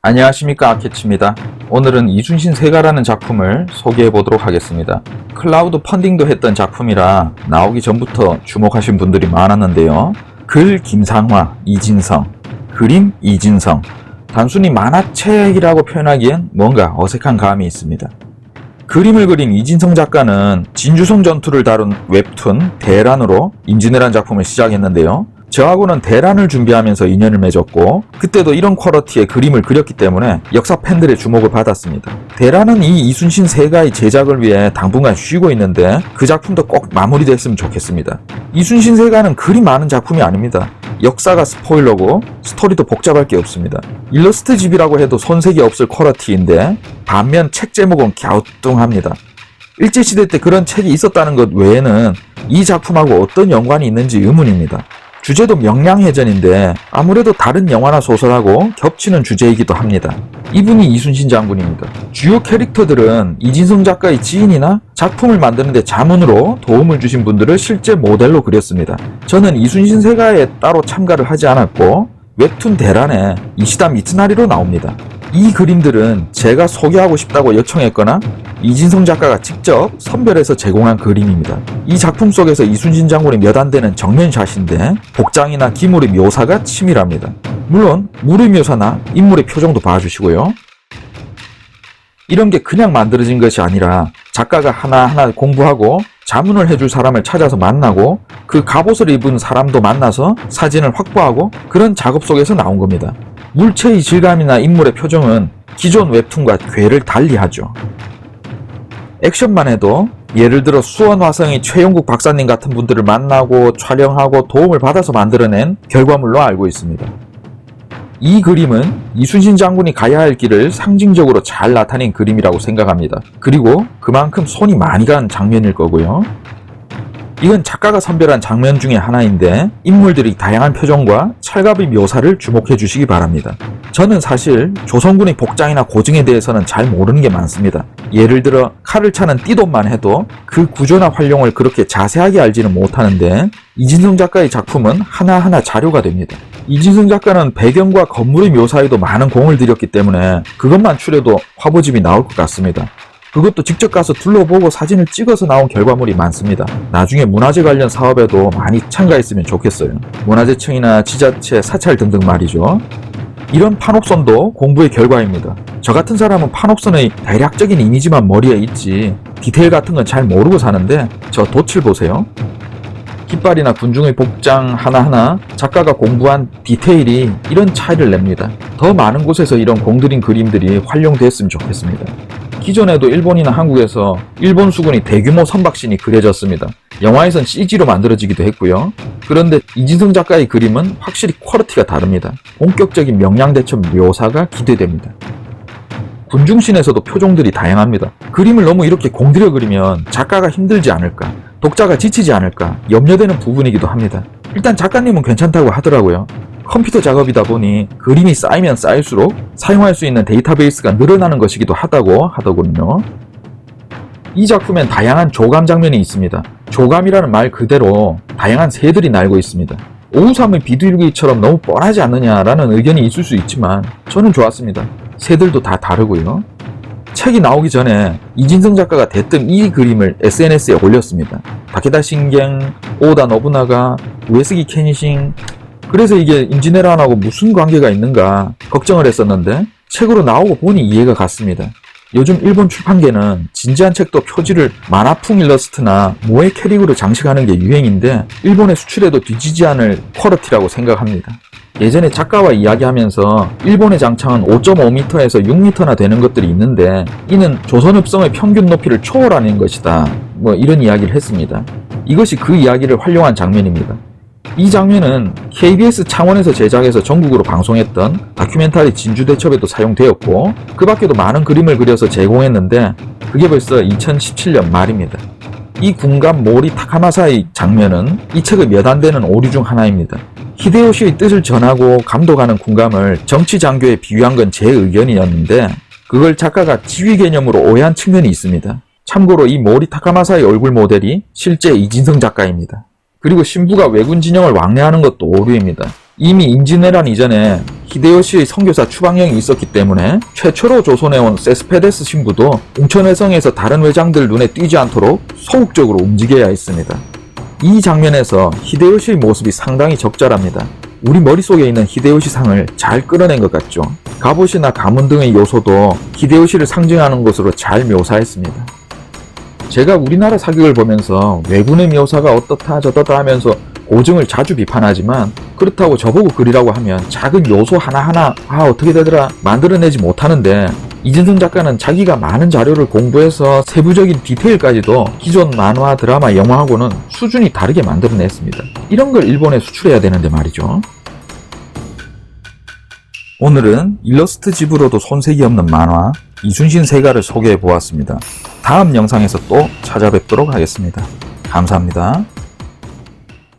안녕하십니까 아케치입니다. 오늘은 이순신 세가라는 작품을 소개해 보도록 하겠습니다. 클라우드 펀딩도 했던 작품이라 나오기 전부터 주목하신 분들이 많았는데요. 글 김상화, 이진성, 그림 이진성. 단순히 만화책이라고 표현하기엔 뭔가 어색한 감이 있습니다. 그림을 그린 이진성 작가는 진주성 전투를 다룬 웹툰 대란으로 임진왜란 작품을 시작했는데요. 저하고는 대란을 준비하면서 인연을 맺었고 그때도 이런 퀄러티의 그림을 그렸기 때문에 역사 팬들의 주목을 받았습니다. 대란은 이 이순신 세가의 제작을 위해 당분간 쉬고 있는데 그 작품도 꼭 마무리됐으면 좋겠습니다. 이순신 세가는 그리 많은 작품이 아닙니다. 역사가 스포일러고 스토리도 복잡할 게 없습니다. 일러스트 집이라고 해도 손색이 없을 퀄러티인데 반면 책 제목은 갸우뚱합니다. 일제시대 때 그런 책이 있었다는 것 외에는 이 작품하고 어떤 연관이 있는지 의문입니다. 주제도 명량해전인데 아무래도 다른 영화나 소설하고 겹치는 주제이기도 합니다. 이분이 이순신 장군입니다. 주요 캐릭터들은 이진성 작가의 지인이나 작품을 만드는데 자문으로 도움을 주신 분들을 실제 모델로 그렸습니다. 저는 이순신 세가에 따로 참가를 하지 않았고 웹툰 대란에 이시다 미츠나리로 나옵니다. 이 그림들은 제가 소개하고 싶다고 요청했거나 이진성 작가가 직접 선별해서 제공한 그림입니다. 이 작품 속에서 이순신 장군이 몇 안 되는 정면샷인데 복장이나 기물의 묘사가 치밀합니다. 물론 물의 묘사나 인물의 표정도 봐주시고요. 이런 게 그냥 만들어진 것이 아니라 작가가 하나하나 공부하고 자문을 해줄 사람을 찾아서 만나고 그 갑옷을 입은 사람도 만나서 사진을 확보하고 그런 작업 속에서 나온 겁니다. 물체의 질감이나 인물의 표정은 기존 웹툰과 궤를 달리하죠. 액션만 해도 예를 들어 수원화성의 최용국 박사님 같은 분들을 만나고 촬영하고 도움을 받아서 만들어낸 결과물로 알고 있습니다. 이 그림은 이순신 장군이 가야 할 길을 상징적으로 잘 나타낸 그림이라고 생각합니다. 그리고 그만큼 손이 많이 간 장면일 거고요. 이건 작가가 선별한 장면 중에 하나인데 인물들이 다양한 표정과 찰갑의 묘사를 주목해 주시기 바랍니다. 저는 사실 조선군의 복장이나 고증에 대해서는 잘 모르는 게 많습니다. 예를 들어 칼을 차는 띠돈만 해도 그 구조나 활용을 그렇게 자세하게 알지는 못하는데 이진성 작가의 작품은 하나하나 자료가 됩니다. 이진성 작가는 배경과 건물의 묘사에도 많은 공을 들였기 때문에 그것만 추려도 화보집이 나올 것 같습니다. 그것도 직접 가서 둘러보고 사진을 찍어서 나온 결과물이 많습니다. 나중에 문화재 관련 사업에도 많이 참가했으면 좋겠어요. 문화재청이나 지자체, 사찰 등등 말이죠. 이런 판옥선도 공부의 결과입니다. 저 같은 사람은 판옥선의 대략적인 이미지만 머리에 있지 디테일 같은 건 잘 모르고 사는데 저 돛을 보세요. 깃발이나 군중의 복장 하나하나 작가가 공부한 디테일이 이런 차이를 냅니다. 더 많은 곳에서 이런 공들인 그림들이 활용됐으면 좋겠습니다. 기존에도 일본이나 한국에서 일본 수군이 대규모 선박신이 그려졌습니다. 영화에선 CG로 만들어지기도 했고요. 그런데 이진성 작가의 그림은 확실히 퀄리티가 다릅니다. 본격적인 명량대첩 묘사가 기대됩니다. 군중신에서도 표정들이 다양합니다. 그림을 너무 이렇게 공들여 그리면 작가가 힘들지 않을까, 독자가 지치지 않을까 염려되는 부분이기도 합니다. 일단 작가님은 괜찮다고 하더라고요. 컴퓨터 작업이다 보니 그림이 쌓이면 쌓일수록 사용할 수 있는 데이터베이스가 늘어나는 것이기도 하다고 하더군요. 이 작품엔 다양한 조감 장면이 있습니다. 조감이라는 말 그대로 다양한 새들이 날고 있습니다. 오우삼의 비둘기처럼 너무 뻔하지 않느냐라는 의견이 있을 수 있지만 저는 좋았습니다. 새들도 다 다르고요. 책이 나오기 전에 이진성 작가가 대뜸 이 그림을 SNS에 올렸습니다. 다케다 신갱, 오다 노부나가, 우에스기 캐니싱. 그래서 이게 임진왜란하고 무슨 관계가 있는가 걱정을 했었는데 책으로 나오고 보니 이해가 갔습니다. 요즘 일본 출판계는 진지한 책도 표지를 만화풍 일러스트나 모의 캐릭으로 장식하는 게 유행인데 일본에 수출해도 뒤지지 않을 퀄리티라고 생각합니다. 예전에 작가와 이야기하면서 일본의 장창은 5.5m에서 6m나 되는 것들이 있는데 이는 조선읍성의 평균 높이를 초월하는 것이다. 뭐 이런 이야기를 했습니다. 이것이 그 이야기를 활용한 장면입니다. 이 장면은 KBS 창원에서 제작해서 전국으로 방송했던 다큐멘터리 진주대첩에도 사용되었고 그 밖에도 많은 그림을 그려서 제공했는데 그게 벌써 2017년 말입니다. 이 군감 모리 타카마사의 장면은 이 책의 몇 안 되는 오류 중 하나입니다. 히데요시의 뜻을 전하고 감독하는 군감을 정치 장교에 비유한 건 제 의견이었는데 그걸 작가가 지휘 개념으로 오해한 측면이 있습니다. 참고로 이 모리 타카마사의 얼굴 모델이 실제 이진성 작가입니다. 그리고 신부가 왜군 진영을 왕래하는 것도 오류입니다. 이미 임진왜란 이전에 히데요시의 선교사 추방령이 있었기 때문에 최초로 조선에 온 세스페데스 신부도 웅천회성에서 다른 회장들 눈에 띄지 않도록 소극적으로 움직여야 했습니다. 이 장면에서 히데요시의 모습이 상당히 적절합니다. 우리 머릿속에 있는 히데요시 상을 잘 끌어낸 것 같죠. 갑옷이나 가문 등의 요소도 히데요시를 상징하는 것으로 잘 묘사했습니다. 제가 우리나라 사극을 보면서 왜군의 묘사가 어떻다 저떻다 하면서 고증을 자주 비판하지만 그렇다고 저보고 그리라고 하면 작은 요소 하나하나 아 어떻게 되더라 만들어내지 못하는데 이진성 작가는 자기가 많은 자료를 공부해서 세부적인 디테일까지도 기존 만화, 드라마, 영화하고는 수준이 다르게 만들어냈습니다. 이런 걸 일본에 수출해야 되는데 말이죠. 오늘은 일러스트 집으로도 손색이 없는 만화 이순신 세가를 소개해 보았습니다. 다음 영상에서 또 찾아뵙도록 하겠습니다. 감사합니다.